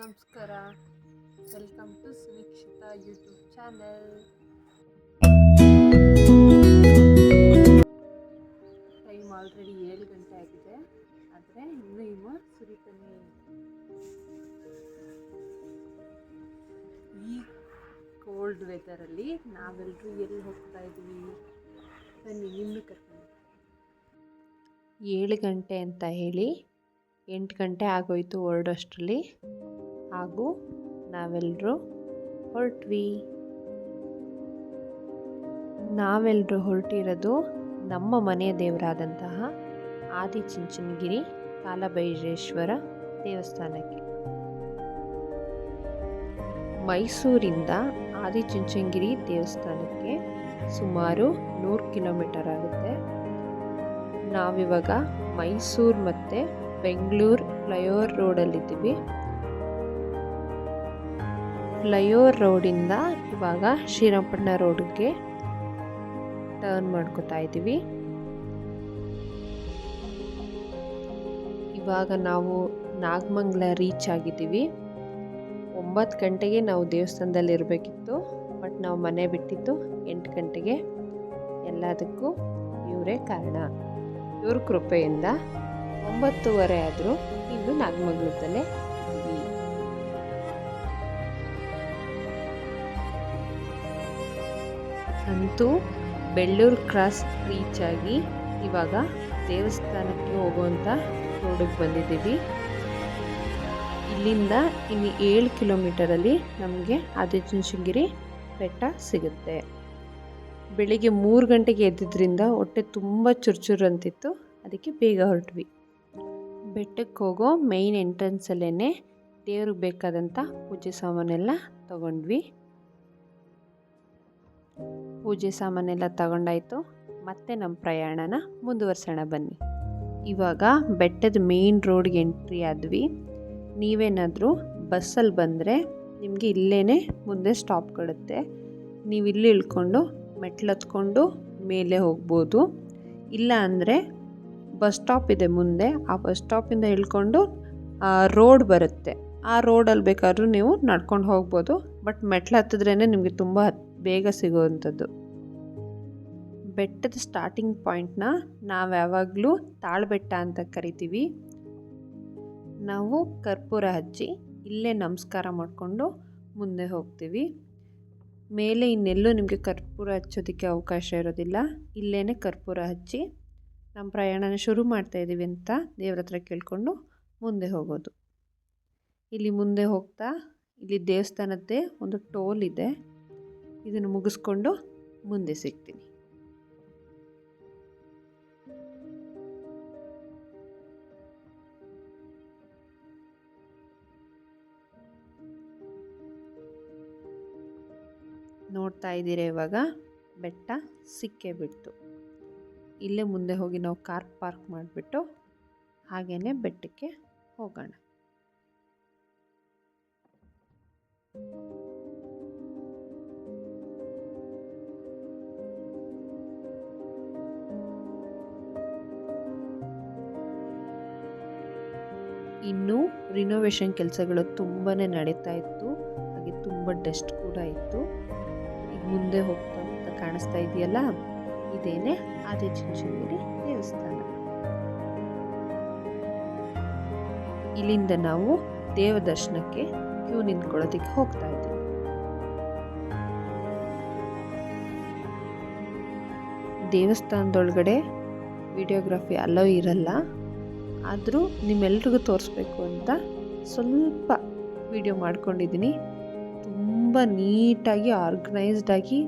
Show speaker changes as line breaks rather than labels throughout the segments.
ನಮಸ್ಕಾರ. Welcome to Surakshita YouTube channel time already ಏಳು ಗಂಟೆ ಆಗಿದೆ. ಆದರೆ ಇನ್ನೂ ಇನ್ನು ಸುರಿತಾನೆ ಈ ಕೋಲ್ಡ್ ವೆದರಲ್ಲಿ ನಾವೆಲ್ಲರೂ ಎಲ್ಲಿ ಹೋಗ್ತಾ ಇದ್ದೀವಿ? ಬನ್ನಿ ನಿಮ್ಮ ಕರ್ಕೊಂಡು ಏಳು ಗಂಟೆ ಅಂತ ಹೇಳಿ ಎಂಟು ಗಂಟೆ ಆಗೋಯ್ತು ಹೊರಡೋಷ್ಟರಲ್ಲಿ ಹಾಗೂ ನಾವೆಲ್ಲರೂ ಹೊರಟ್ವಿ. ನಾವೆಲ್ಲರೂ ಹೊರಟಿರೋದು ನಮ್ಮ ಮನೆಯ ದೇವರಾದಂತಹ ಆದಿಚುಂಚನಗಿರಿ ಕಾಲಭೈರೇಶ್ವರ ದೇವಸ್ಥಾನಕ್ಕೆ. ಮೈಸೂರಿಂದ ಆದಿಚುಂಚನಗಿರಿ ದೇವಸ್ಥಾನಕ್ಕೆ ಸುಮಾರು ನೂರು ಕಿಲೋಮೀಟರ್ ಆಗುತ್ತೆ. ನಾವಿವಾಗ ಮೈಸೂರು ಮತ್ತು ಬೆಂಗಳೂರು ಫ್ಲೈಓವರ್ ರೋಡಲ್ಲಿದ್ದೀವಿ. ಫ್ಲೈಓವರ್ ರೋಡಿಂದ ಇವಾಗ ಶ್ರೀರಂಗಪಟ್ಟಣ ರೋಡ್ಗೆ ಟರ್ನ್ ಮಾಡ್ಕೋತಾ ಇದ್ದೀವಿ. ಇವಾಗ ನಾವು ನಾಗಮಂಗಲ ರೀಚ್ ಆಗಿದ್ದೀವಿ. ಒಂಬತ್ತು ಗಂಟೆಗೆ ನಾವು ದೇವಸ್ಥಾನದಲ್ಲಿ ಇರಬೇಕಿತ್ತು ಬಟ್ ನಾವು ಮನೆ ಬಿಟ್ಟಿದ್ದು ಎಂಟು ಗಂಟೆಗೆ. ಎಲ್ಲದಕ್ಕೂ ಇವರೇ ಕಾರಣ. ಇವ್ರ ಕೃಪೆಯಿಂದ ಒಂಬತ್ತುವರೆ ಆದರೂ ಇನ್ನು ನಾಗಮಂಗಲದಲ್ಲೇ ಅಂತೂ ಬೆಳ್ಳೂರು ಕ್ರಾಸ್ ರೀಚ್ ಆಗಿ ಇವಾಗ ದೇವಸ್ಥಾನಕ್ಕೆ ಹೋಗುವಂಥ ರೋಡಿಗೆ ಬಂದಿದ್ದೀವಿ. ಇಲ್ಲಿಂದ ಇನ್ನು ಏಳು ಕಿಲೋಮೀಟರಲ್ಲಿ ನಮಗೆ ಆದಿಚುಂಚನಗಿರಿ ಬೆಟ್ಟ ಸಿಗುತ್ತೆ. ಬೆಳಿಗ್ಗೆ ಮೂರು ಗಂಟೆಗೆ ಎದ್ದಿದ್ದರಿಂದ ಹೊಟ್ಟೆ ತುಂಬ ಚುರುಚುರು ಅಂತಿತ್ತು ಅದಕ್ಕೆ ಬೇಗ ಹೊರಟ್ವಿ. ಬೆಟ್ಟಕ್ಕೆ ಹೋಗೋ ಮೇಯ್ನ್ ಎಂಟ್ರೆನ್ಸಲ್ಲೇ ದೇವ್ರಿಗೆ ಬೇಕಾದಂಥ ಪೂಜೆ ಸಾಮಾನೆಲ್ಲ ತಗೊಂಡ್ವಿ. ಪೂಜೆ ಸಾಮಾನೆಲ್ಲ ತಗೊಂಡಾಯ್ತು. ಮತ್ತೆ ನಮ್ಮ ಪ್ರಯಾಣನ ಮುಂದುವರ್ಸೋಣ ಬನ್ನಿ. ಇವಾಗ ಬೆಟ್ಟದ ಮೇನ್ ರೋಡ್ಗೆ ಎಂಟ್ರಿ ಆದ್ವಿ. ನೀವೇನಾದರೂ ಬಸ್ಸಲ್ಲಿ ಬಂದರೆ ನಿಮಗೆ ಇಲ್ಲೇ ಮುಂದೆ ಸ್ಟಾಪ್ ಕೊಡುತ್ತೆ. ನೀವು ಇಲ್ಲಿ ಇಳ್ಕೊಂಡು ಮೆಟ್ಲು ಹತ್ಕೊಂಡು ಮೇಲೆ ಹೋಗ್ಬೋದು. ಇಲ್ಲ ಅಂದರೆ ಬಸ್ ಸ್ಟಾಪ್ ಇದೆ ಮುಂದೆ, ಆ ಬಸ್ ಸ್ಟಾಪಿಂದ ಇಳ್ಕೊಂಡು ರೋಡ್ ಬರುತ್ತೆ. ಆ ರೋಡಲ್ಲಿ ಬೇಕಾದ್ರೂ ನೀವು ನಡ್ಕೊಂಡು ಹೋಗ್ಬೋದು. ಬಟ್ ಮೆಟ್ಲು ಹತ್ತಿದ್ರೇ ನಿಮಗೆ ತುಂಬ ಬೇಗ ಸಿಗುವಂಥದ್ದು. ಬೆಟ್ಟದ ಸ್ಟಾರ್ಟಿಂಗ್ ಪಾಯಿಂಟ್ನ ನಾವು ಯಾವಾಗಲೂ ತಾಳ್ಬೆಟ್ಟ ಅಂತ ಕರಿತೀವಿ. ನಾವು ಕರ್ಪೂರ ಹಚ್ಚಿ ಇಲ್ಲೇ ನಮಸ್ಕಾರ ಮಾಡಿಕೊಂಡು ಮುಂದೆ ಹೋಗ್ತೀವಿ. ಮೇಲೆ ಇನ್ನೆಲ್ಲೂ ನಿಮಗೆ ಕರ್ಪೂರ ಹಚ್ಚೋದಕ್ಕೆ ಅವಕಾಶ ಇರೋದಿಲ್ಲ. ಇಲ್ಲೇ ಕರ್ಪೂರ ಹಚ್ಚಿ ನಮ್ಮ ಪ್ರಯಾಣನ ಶುರು ಮಾಡ್ತಾ ಇದ್ದೀವಿ ಅಂತ ದೇವ್ರ ಹತ್ರ ಕೇಳಿಕೊಂಡು ಮುಂದೆ ಹೋಗೋದು. ಇಲ್ಲಿ ಮುಂದೆ ಹೋಗ್ತಾ, ಇಲ್ಲಿ ದೇವಸ್ಥಾನದ್ದೇ ಒಂದು ಟೋಲ್ ಇದೆ. ಇದನ್ನು ಮುಗಿಸ್ಕೊಂಡು ಮುಂದೆ ಸಿಗ್ತೀನಿ. ನೋಡ್ತಾ ಇದ್ದೀರಾ ಇವಾಗ? ಬೆಟ್ಟ ಸಿಕ್ಕೇ ಬಿಡ್ತು. ಇಲ್ಲೇ ಮುಂದೆ ಹೋಗಿ ನಾವು ಕಾರ್ ಪಾರ್ಕ್ ಮಾಡಿಬಿಟ್ಟು ಹಾಗೇ ಬೆಟ್ಟಕ್ಕೆ ಹೋಗೋಣ. ಇನ್ನು ರಿನೋವೇಷನ್ ಕೆಲಸಗಳು ತುಂಬಾ ನಡೀತಾ ಇತ್ತು. ಹಾಗೆ ತುಂಬ ಡಸ್ಟ್ ಕೂಡ ಇತ್ತು. ಈಗ ಮುಂದೆ ಹೋಗ್ತಾ ಅಂತ ಕಾಣಿಸ್ತಾ ಇದೆಯಲ್ಲ? ಇದೇನೆ ಆದಿಚುಂಚನಗಿರಿ ದೇವಸ್ಥಾನ. ಇಲ್ಲಿಂದ ನಾವು ದೇವ ದರ್ಶನಕ್ಕೆ ಕ್ಯೂ ನಿಂತ್ಕೊಳ್ಳೋದಕ್ಕೆ ಹೋಗ್ತಾ ಇದ್ದೀವಿ. ದೇವಸ್ಥಾನದೊಳಗಡೆ ವಿಡಿಯೋಗ್ರಫಿ ಅಲೋ ಇರಲ್ಲ. ಆದರೂ ನಿಮ್ಮೆಲ್ರಿಗೂ ತೋರಿಸ್ಬೇಕು ಅಂತ ಸ್ವಲ್ಪ ವಿಡಿಯೋ ಮಾಡ್ಕೊಂಡಿದ್ದೀನಿ. ತುಂಬ ನೀಟಾಗಿ ಆರ್ಗನೈಸ್ಡಾಗಿ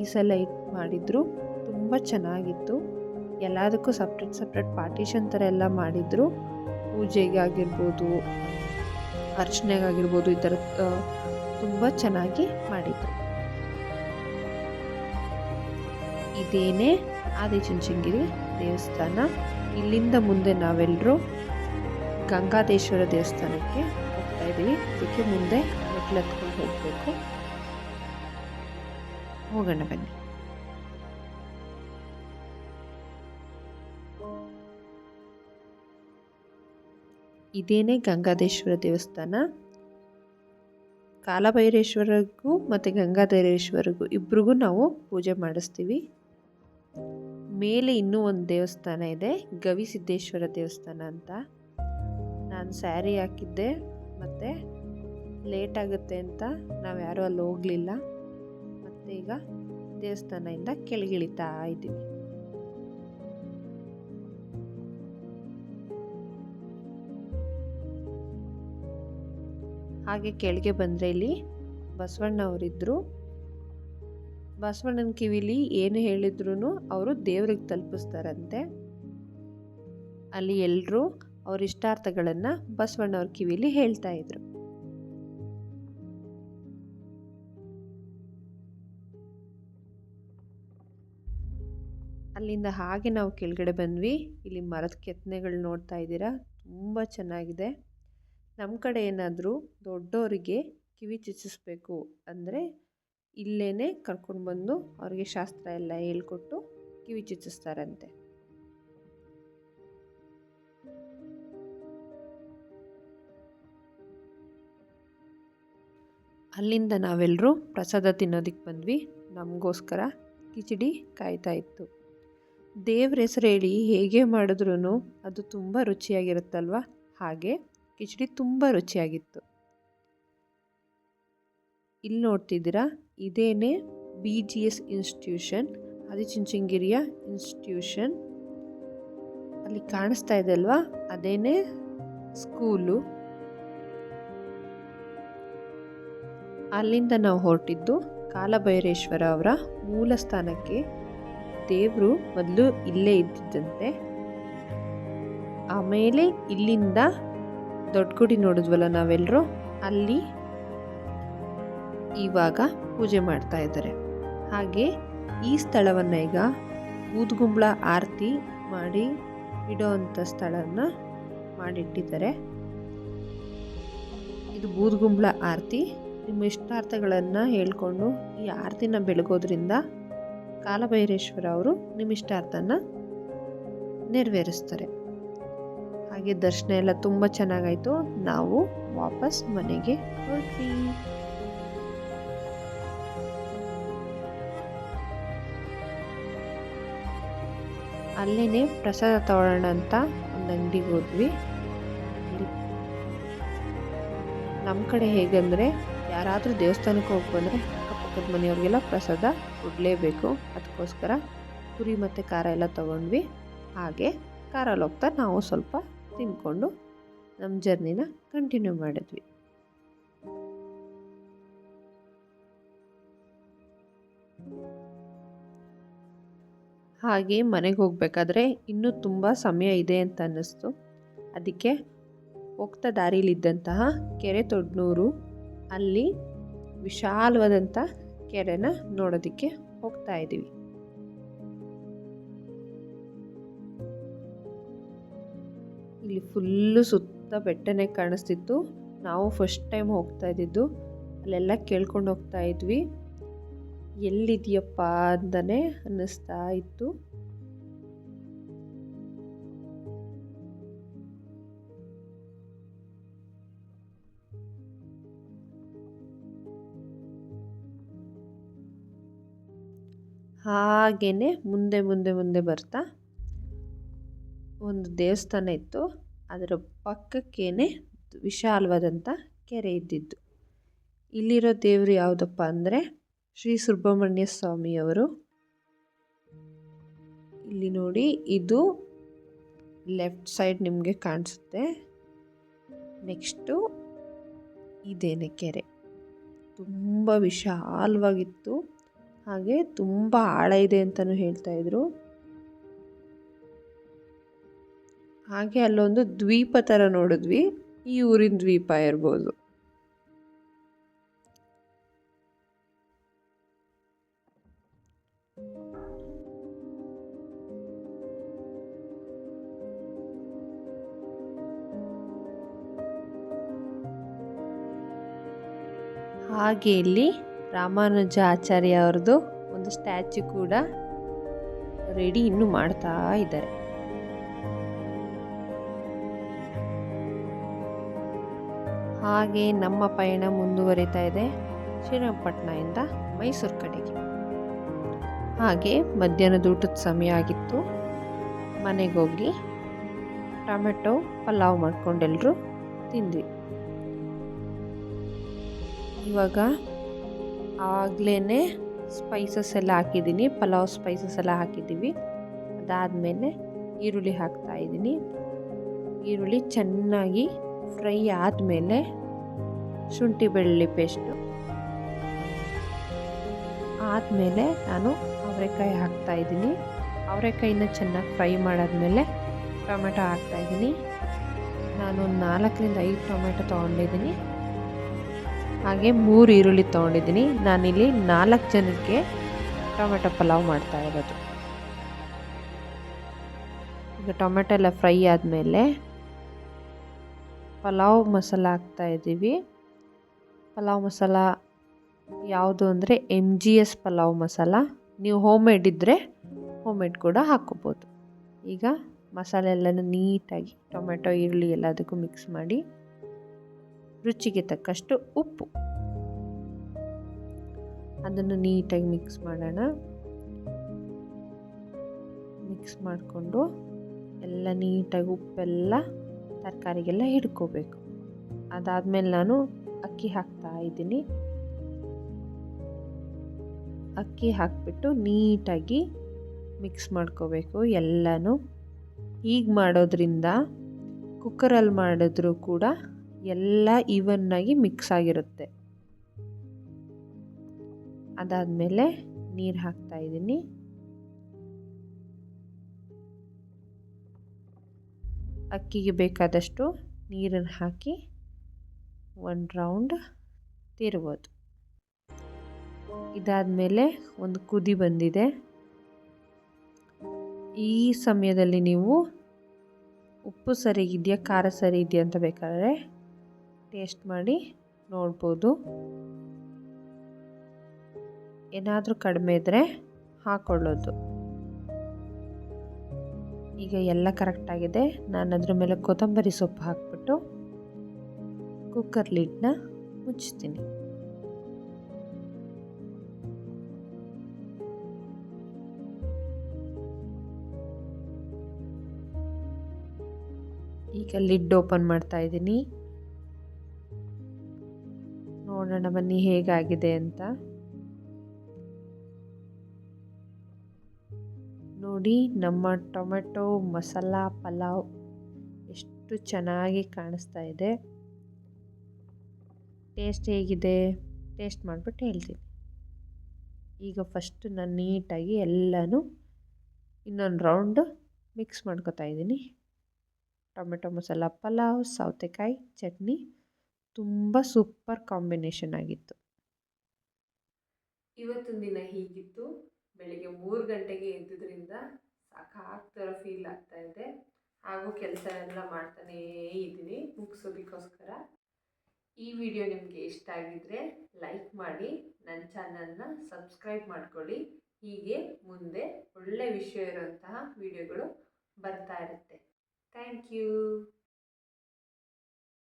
ಈ ಸಲ ಇಟ್ ಮಾಡಿದರು. ತುಂಬ ಚೆನ್ನಾಗಿತ್ತು. ಎಲ್ಲದಕ್ಕೂ ಸಪ್ರೇಟ್ ಸಪ್ರೇಟ್ ಪಾರ್ಟಿಷನ್ ಥರ ಎಲ್ಲ ಮಾಡಿದರು. ಪೂಜೆಗೆ ಆಗಿರ್ಬೋದು ಅರ್ಚನೆಗಾಗಿರ್ಬೋದು ಈ ಥರ ತುಂಬ ಚೆನ್ನಾಗಿ ಮಾಡಿದ್ರು. ಇದೇನೇ ಆದಿಚುಂಚನಗಿರಿ ದೇವಸ್ಥಾನ. ಇಲ್ಲಿಂದ ಮುಂದೆ ನಾವೆಲ್ಲರೂ ಗಂಗಾದೇಶ್ವರ ದೇವಸ್ಥಾನಕ್ಕೆ ಹೋಗ್ತಾ ಇದ್ದೀವಿ. ಅದಕ್ಕೆ ಮುಂದೆ ಮೆಟ್ಲತ್ಕೊಂಡು ಹೋಗಬೇಕು. ಹೋಗೋಣ ಬನ್ನಿ. ಇದೇನೇ ಗಂಗಾದೇಶ್ವರ ದೇವಸ್ಥಾನ? ಕಾಲಭೈರೇಶ್ವರಿಗೂ ಮತ್ತು ಗಂಗಾಧೈರೇಶ್ವರಿಗೂ ಇಬ್ರಿಗೂ ನಾವು ಪೂಜೆ ಮಾಡಿಸ್ತೀವಿ. ಮೇಲೆ ಇನ್ನೂ ಒಂದು ದೇವಸ್ಥಾನ ಇದೆ ಗವಿಸಿದ್ದೇಶ್ವರ ದೇವಸ್ಥಾನ ಅಂತ. ನಾನು ಸ್ಯಾರಿ ಹಾಕಿದ್ದೆ, ಮತ್ತು ಲೇಟ್ ಆಗುತ್ತೆ ಅಂತ ನಾವು ಯಾರೂ ಅಲ್ಲಿ ಹೋಗಲಿಲ್ಲ. ಮತ್ತು ಈಗ ದೇವಸ್ಥಾನದಿಂದ ಕೆಳಗಿಳಿತಾ ಇದ್ದೀವಿ ಹಾಗೆ ಕೆಳಗೆ ಬಂದರೆ ಇಲ್ಲಿ ಬಸವಣ್ಣವರಿದ್ದರು ಬಸವಣ್ಣನ ಕಿವಿಲಿ ಏನು ಹೇಳಿದ್ರು ಅವರು ದೇವ್ರಿಗೆ ತಲುಪಿಸ್ತಾರಂತೆ. ಅಲ್ಲಿ ಎಲ್ಲರೂ ಅವ್ರ ಇಷ್ಟಾರ್ಥಗಳನ್ನು ಬಸವಣ್ಣವ್ರ ಕಿವಿಲಿ ಹೇಳ್ತಾ ಇದ್ರು. ಅಲ್ಲಿಂದ ಹಾಗೆ ನಾವು ಕೆಳಗಡೆ ಬಂದ್ವಿ. ಇಲ್ಲಿ ಮರದ ಕೆತ್ತನೆಗಳು ನೋಡ್ತಾ ಇದ್ದೀರಾ? ತುಂಬ ಚೆನ್ನಾಗಿದೆ. ನಮ್ಮ ಕಡೆ ಏನಾದರೂ ದೊಡ್ಡವರಿಗೆ ಕಿವಿ ಚುಚ್ಚಿಸ್ಬೇಕು ಅಂದರೆ ಇಲ್ಲೇ ಕರ್ಕೊಂಡು ಬಂದು ಅವ್ರಿಗೆ ಶಾಸ್ತ್ರ ಎಲ್ಲ ಹೇಳ್ಕೊಟ್ಟು ಕಿವಿ ಚುಚ್ಚಿಸ್ತಾರಂತೆ. ಅಲ್ಲಿಂದ ನಾವೆಲ್ಲರೂ ಪ್ರಸಾದ ತಿನ್ನೋದಕ್ಕೆ ಬಂದ್ವಿ. ನಮಗೋಸ್ಕರ ಕಿಚಡಿ ಕಾಯ್ತಾ ಇತ್ತು. ದೇವ್ರ ಹೆಸರು ಹೇಳಿ ಹೇಗೆ ಮಾಡಿದ್ರೂ ಅದು ತುಂಬ ರುಚಿಯಾಗಿರುತ್ತಲ್ವ? ಹಾಗೆ ಕಿಚಡಿ ತುಂಬ ರುಚಿಯಾಗಿತ್ತು. ಇಲ್ಲಿ ನೋಡ್ತಿದ್ದೀರಾ? ಇದೇನೇ ಬಿ ಜಿ ಎಸ್ ಇನ್ಸ್ಟಿಟ್ಯೂಷನ್ ಆದಿಚುಂಚನಗಿರಿಯ ಇನ್ಸ್ಟಿಟ್ಯೂಷನ್ ಅಲ್ಲಿ ಕಾಣಿಸ್ತಾ ಇದೆ ಅಲ್ವಾ? ಅದೇನೇ ಸ್ಕೂಲು ಅಲ್ಲಿಂದ ನಾವು ಹೊರಟಿದ್ದು ಕಾಲಭೈರೇಶ್ವರ ಅವರ ಮೂಲ ಸ್ಥಾನಕ್ಕೆ. ದೇವರು ಮೊದಲು ಇಲ್ಲೇ ಇದ್ದಿದ್ದಂತೆ. ಆಮೇಲೆ ಇಲ್ಲಿಂದ ದೊಡ್ಡ ಗುಡಿ ನೋಡಿದ್ವಲ್ಲ ನಾವೆಲ್ಲರೂ ಅಲ್ಲಿ ಇವಾಗ ಪೂಜೆ ಮಾಡ್ತಾ ಇದ್ದಾರೆ. ಹಾಗೆ ಈ ಸ್ಥಳವನ್ನು ಈಗ ಊದ್ಗುಂಬಳ ಆರತಿ ಮಾಡಿ ಇಡೋ ಅಂಥ ಸ್ಥಳನ ಮಾಡಿಟ್ಟಿದ್ದಾರೆ. ಇದು ಬೂದ್ಗುಂಬಳ ಆರತಿ. ನಿಮ್ಮ ಇಷ್ಟಾರ್ಥಗಳನ್ನು ಹೇಳ್ಕೊಂಡು ಈ ಆರತಿನ ಬೆಳಗೋದ್ರಿಂದ ಕಾಲಭೈರೇಶ್ವರ ಅವರು ನಿಮ್ಮ ಇಷ್ಟಾರ್ಥನ ನೆರವೇರಿಸ್ತಾರೆ. ಹಾಗೆ ದರ್ಶನ ಎಲ್ಲ ತುಂಬ ಚೆನ್ನಾಗಾಯಿತು. ನಾವು ವಾಪಸ್ ಮನೆಗೆ ಹೊರಟ್ವಿ. ಅಲ್ಲೇ ಪ್ರಸಾದ ತಗೊಳ್ಳೋಣ ಅಂತ ಒಂದು ಅಂಗಡಿಗೆ ಹೋದ್ವಿ. ನಮ್ಮ ಕಡೆ ಹೇಗೆಂದರೆ ಯಾರಾದರೂ ದೇವಸ್ಥಾನಕ್ಕೆ ಹೋಗಿ ಬಂದರೆ ಅಕ್ಕಪಕ್ಕದ ಮನೆಯವ್ರಿಗೆಲ್ಲ ಪ್ರಸಾದ ಕೊಡಲೇಬೇಕು. ಅದಕ್ಕೋಸ್ಕರ ಪುರಿ ಮತ್ತು ಖಾರ ಎಲ್ಲ ತೊಗೊಂಡ್ವಿ. ಹಾಗೆ ಕಾರಲ್ಲಿ ಹೋಗ್ತಾ ನಾವು ಸ್ವಲ್ಪ ತಿಂದ್ಕೊಂಡು ನಮ್ಮ ಜರ್ನಿನ ಕಂಟಿನ್ಯೂ ಮಾಡಿದ್ವಿ. ಹಾಗೆ ಮನೆಗೆ ಹೋಗಬೇಕಾದ್ರೆ ಇನ್ನೂ ತುಂಬ ಸಮಯ ಇದೆ ಅಂತ ಅನ್ನಿಸ್ತು. ಅದಕ್ಕೆ ಹೋಗ್ತಾ ದಾರಿಲಿದ್ದಂತಹ ಕೆರೆ ತೊಡ್ನೂರು ಅಲ್ಲಿ ವಿಶಾಲವಾದಂಥ ಕೆರೆನ ನೋಡೋದಕ್ಕೆ ಹೋಗ್ತಾ ಇದ್ದೀವಿ. ಇಲ್ಲಿ ಫುಲ್ಲು ಸುತ್ತ ಬೆಟ್ಟನೇ ಕಾಣಿಸ್ತಿತ್ತು. ನಾವು ಫಸ್ಟ್ ಟೈಮ್ ಹೋಗ್ತಾ ಇದ್ದಿದ್ದು, ಅಲ್ಲೆಲ್ಲ ಕೇಳ್ಕೊಂಡು ಹೋಗ್ತಾ ಇದ್ವಿ. ಎಲ್ಲಿದೆಯಪ್ಪ ಅಂತಲೇ ಅನ್ನಿಸ್ತಾ ಇತ್ತು. ಹಾಗೇ ಮುಂದೆ ಮುಂದೆ ಮುಂದೆ ಬರ್ತಾ. ಒಂದು ದೇವಸ್ಥಾನ ಇತ್ತು. ಅದರ ಪಕ್ಕಕ್ಕೇನೆ ವಿಶಾಲವಾದಂಥ ಕೆರೆ ಇದ್ದಿದ್ದು. ಇಲ್ಲಿರೋ ದೇವರು ಯಾವುದಪ್ಪ ಅಂದರೆ ಶ್ರೀ ಸುಬ್ರಹ್ಮಣ್ಯ ಸ್ವಾಮಿಯವರು ಇಲ್ಲಿ ನೋಡಿ, ಇದು ಲೆಫ್ಟ್ ಸೈಡ್ ನಿಮಗೆ ಕಾಣಿಸುತ್ತೆ. ನೆಕ್ಸ್ಟು ಇದೇನೆ ಕೆರೆ. ತುಂಬ ವಿಶಾಲವಾಗಿತ್ತು. ಹಾಗೆ ತುಂಬ ಆಳ ಇದೆ ಅಂತಲೂ ಹೇಳ್ತಾ ಇದ್ರು. ಹಾಗೆ ಅಲ್ಲೊಂದು ದ್ವೀಪ ಥರ ನೋಡಿದ್ವಿ. ಈ ಊರಿನ ದ್ವೀಪ ಇರ್ಬೋದು. ಹಾಗೆ ಇಲ್ಲಿ ರಾಮಾನುಜ ಆಚಾರ್ಯ ಅವ್ರದ್ದು ಒಂದು ಸ್ಟ್ಯಾಚ್ಯು ಕೂಡ ರೆಡಿ ಇನ್ನು ಮಾಡ್ತಾ ಇದ್ದಾರೆ. ಹಾಗೆ ನಮ್ಮ ಪಯಣ ಮುಂದುವರಿತಾ ಇದೆ ಶ್ರೀರಂಗಪಟ್ಟಣದಿಂದ ಮೈಸೂರು ಕಡೆಗೆ. ಹಾಗೆ ಮಧ್ಯಾಹ್ನದ ಊಟದ ಸಮಯ ಆಗಿತ್ತು. ಮನೆಗೆ ಹೋಗಿ ಟೊಮೆಟೊ ಪಲಾವ್ ಮಾಡ್ಕೊಂಡೆಲ್ಲರೂ ತಿಂದ್ವಿ. ಇವಾಗ ಆಗ್ಲೇ ಸ್ಪೈಸಸ್ ಎಲ್ಲ ಹಾಕಿದ್ದೀನಿ, ಪಲಾವ್ ಸ್ಪೈಸಸ್ ಎಲ್ಲ ಹಾಕಿದ್ದೀವಿ. ಅದಾದಮೇಲೆ ಈರುಳ್ಳಿ ಹಾಕ್ತಾ ಇದ್ದೀನಿ. ಈರುಳ್ಳಿ ಚೆನ್ನಾಗಿ ಫ್ರೈ ಆದಮೇಲೆ ಶುಂಠಿ ಬೆಳ್ಳುಳ್ಳಿ ಪೇಸ್ಟು ಆದಮೇಲೆ ನಾನು ಅವರೆಕಾಯಿ ಹಾಕ್ತಾ ಇದ್ದೀನಿ. ಅವರೆಕಾಯಿನ ಚೆನ್ನಾಗಿ ಫ್ರೈ ಮಾಡಾದಮೇಲೆ ಟೊಮೆಟೊ ಹಾಕ್ತಾಯಿದ್ದೀನಿ ನಾನು ನಾಲ್ಕರಿಂದ ಐದು ಟೊಮೆಟೊ ತೊಗೊಂಡಿದ್ದೀನಿ. ಹಾಗೆ ಮೂರು ಈರುಳ್ಳಿ ತೊಗೊಂಡಿದ್ದೀನಿ. ನಾನಿಲ್ಲಿ ನಾಲ್ಕು ಜನಕ್ಕೆ ಟೊಮೆಟೊ ಪಲಾವ್ ಮಾಡ್ತಾ ಇರೋದು. ಈಗ ಟೊಮೆಟೊ ಎಲ್ಲ ಫ್ರೈ ಆದಮೇಲೆ ಪಲಾವ್ ಮಸಾಲ ಹಾಕ್ತಾ ಇದ್ದೀವಿ. ಪಲಾವ್ ಮಸಾಲ ಯಾವುದು ಅಂದರೆ M G S pulao masala. ನೀವು ಹೋಮ್ ಇದ್ದರೆ ಹೋಮ್ ಕೂಡ ಹಾಕ್ಕೋಬೋದು. ಈಗ ಮಸಾಲೆ ಎಲ್ಲನೂ ನೀಟಾಗಿ ಟೊಮೆಟೊ, ಈರುಳ್ಳಿ ಎಲ್ಲದಕ್ಕೂ ಮಿಕ್ಸ್ ಮಾಡಿ ರುಚಿಗೆ ತಕ್ಕಷ್ಟು ಉಪ್ಪು. ಅದನ್ನು ನೀಟಾಗಿ ಮಿಕ್ಸ್ ಮಾಡೋಣ. ಮಿಕ್ಸ್ ಮಾಡಿಕೊಂಡು ಎಲ್ಲ ನೀಟಾಗಿ ಉಪ್ಪೆಲ್ಲ ತರಕಾರಿಗೆಲ್ಲ ಹಿಡ್ಕೋಬೇಕು. ಅದಾದಮೇಲೆ ನಾನು ಅಕ್ಕಿ ಹಾಕ್ತಾ ಇದ್ದೀನಿ. ಅಕ್ಕಿ ಹಾಕಿಬಿಟ್ಟು ನೀಟಾಗಿ ಮಿಕ್ಸ್ ಮಾಡ್ಕೋಬೇಕು ಎಲ್ಲನೂ. ಈಗ ಮಾಡೋದ್ರಿಂದ ಕುಕ್ಕರಲ್ಲಿ ಮಾಡಿದ್ರೂ ಕೂಡ ಎಲ್ಲ ಈವನ್ನಾಗಿ ಮಿಕ್ಸ್ ಆಗಿರುತ್ತೆ. ಅದಾದಮೇಲೆ ನೀರು ಹಾಕ್ತಾ ಇದ್ದೀನಿ. ಅಕ್ಕಿಗೆ ಬೇಕಾದಷ್ಟು ನೀರನ್ನು ಹಾಕಿ ಒಂದು ರೌಂಡ್ ತಿರ್ಬೋದು ಇದಾದಮೇಲೆ ಒಂದು ಕುದಿ ಬಂದಿದೆ. ಈ ಸಮಯದಲ್ಲಿ ನೀವು ಉಪ್ಪು ಸರಿ ಇದೆಯಾ, ಖಾರ ಸರಿ ಇದೆಯಾ ಅಂತ ಬೇಕಾದರೆ ಟೇಸ್ಟ್ ಮಾಡಿ ನೋಡ್ಬೋದು. ಏನಾದರೂ ಕಡಿಮೆ ಇದ್ದರೆ ಹಾಕ್ಕೊಳ್ಳೋದು ಈಗ ಎಲ್ಲ ಕರೆಕ್ಟಾಗಿದೆ ನಾನು ಅದ್ರ ಮೇಲೆ ಕೊತ್ತಂಬರಿ ಸೊಪ್ಪು ಹಾಕ್ಬಿಟ್ಟು ಕುಕ್ಕರ್ ಲಿಡ್ನ ಮುಚ್ತೀನಿ. ಈಗ ಲಿಡ್ ಓಪನ್ ಮಾಡ್ತಾ ಇದ್ದೀನಿ. ನೋಡೋಣ ಬನ್ನಿ ಹೇಗಾಗಿದೆ ಅಂತ. ನೋಡಿ ನಮ್ಮ ಟೊಮೆಟೊ ಮಸಾಲ ಪಲಾವ್ ಎಷ್ಟು ಚೆನ್ನಾಗಿ ಕಾಣಿಸ್ತಾ ಇದೆ. ಟೇಸ್ಟ್ ಹೇಗಿದೆ? ಟೇಸ್ಟ್ ಮಾಡಿಬಿಟ್ಟು ಹೇಳ್ತೀನಿ. ಈಗ ಫಸ್ಟ್ ನಾನು ನೀಟಾಗಿ ಎಲ್ಲನೂ ಇನ್ನೊಂದು ರೌಂಡ್ ಮಿಕ್ಸ್ ಮಾಡ್ಕೊತಾ ಇದ್ದೀನಿ. ಟೊಮೆಟೊ ಮಸಾಲ ಪಲಾವ್, ಸೌತೆಕಾಯಿ, ಚಟ್ನಿ ತುಂಬ ಸೂಪರ್ ಕಾಂಬಿನೇಷನ್ ಆಗಿತ್ತು. ಇವತ್ತಿನ ದಿನ ಹೀಗಿತ್ತು. ಬೆಳಿಗ್ಗೆ ಮೂರು ಗಂಟೆಗೆ ಎದ್ದಿದ್ದರಿಂದ ಸಾಕಾಗ್ತಿರೋ ಫೀಲ್ ಆಗ್ತಾ ಇದೆ. ಹಾಗೂ ಕೆಲಸ ಎಲ್ಲ ಮಾಡ್ತಾನೇ ಇದ್ದೀನಿ ಮುಗಿಸೋದಕ್ಕೋಸ್ಕರ. ಈ ವಿಡಿಯೋ ನಿಮಗೆ ಇಷ್ಟ ಆಗಿದ್ದರೆ ಲೈಕ್ ಮಾಡಿ ನನ್ನ ಚಾನಲ್ನ ಸಬ್ಸ್ಕ್ರೈಬ್ ಮಾಡ್ಕೊಳ್ಳಿ. ಹೀಗೆ ಮುಂದೆ ಒಳ್ಳೆ ವಿಷಯ ಇರುವಂತಹ ವಿಡಿಯೋಗಳು ಬರ್ತಾ ಇರುತ್ತೆ. Thank you.